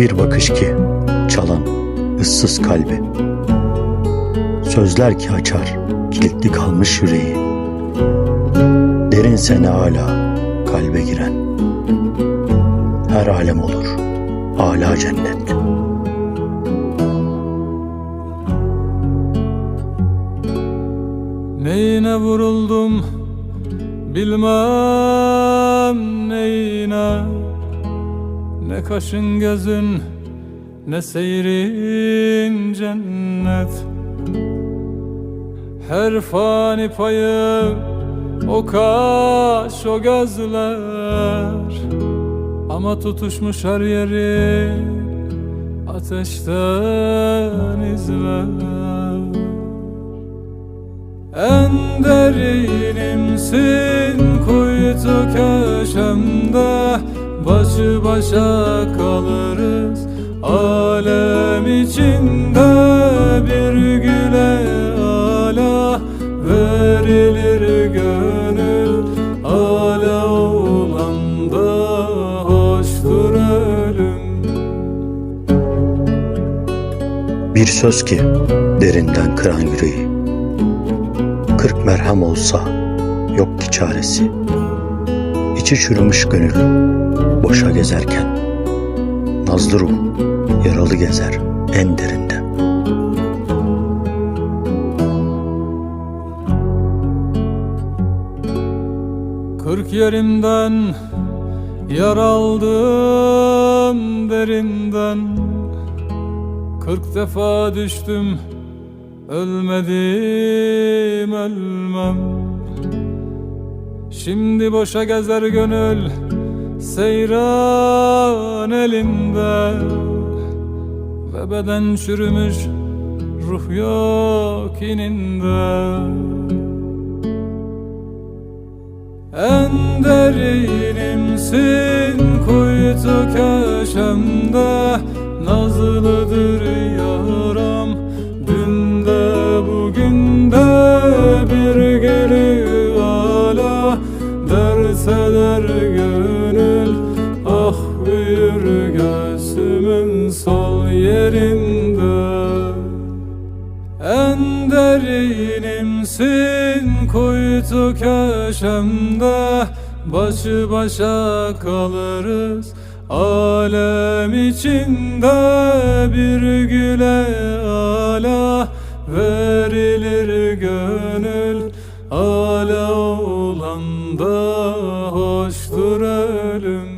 Bir bakış ki çalan ıssız kalbi. Sözler ki açar kilitli kalmış yüreği. Derin sene hala kalbe giren. Her alem olur hala cennet. Neyine vuruldum bilmem neyine Ne kaşın gözün ne seyrin cennet. Her fani payı o kaş o gözler. Ama tutuşmuş her yeri ateşten izler. En derinimsin kuytu köşemde Başı başa kalırız Alem içinde bir güle ala Verilir gönül ala olan da hoştur ölüm Bir söz ki derinden kıran yüreği. Kırk merhem olsa yok ki çaresi. İçi çürümüş gönül boşa gezerken. Nazlı ruh yaralı gezer en derinde. Kırk yerimden yar aldım derinden Kırk defa düştüm ölmedim ölmem Şimdi boşa gezer gönül seyran elinde Ve beden çürümüş ruh yok ininde. En derinimsin kuytu köşemde sol yerinde en derinimsin kuytu köşemde. Başı başa kalırız Alem içinde. Bir güle ala Verilir gönül ala olan da hoştur ölüm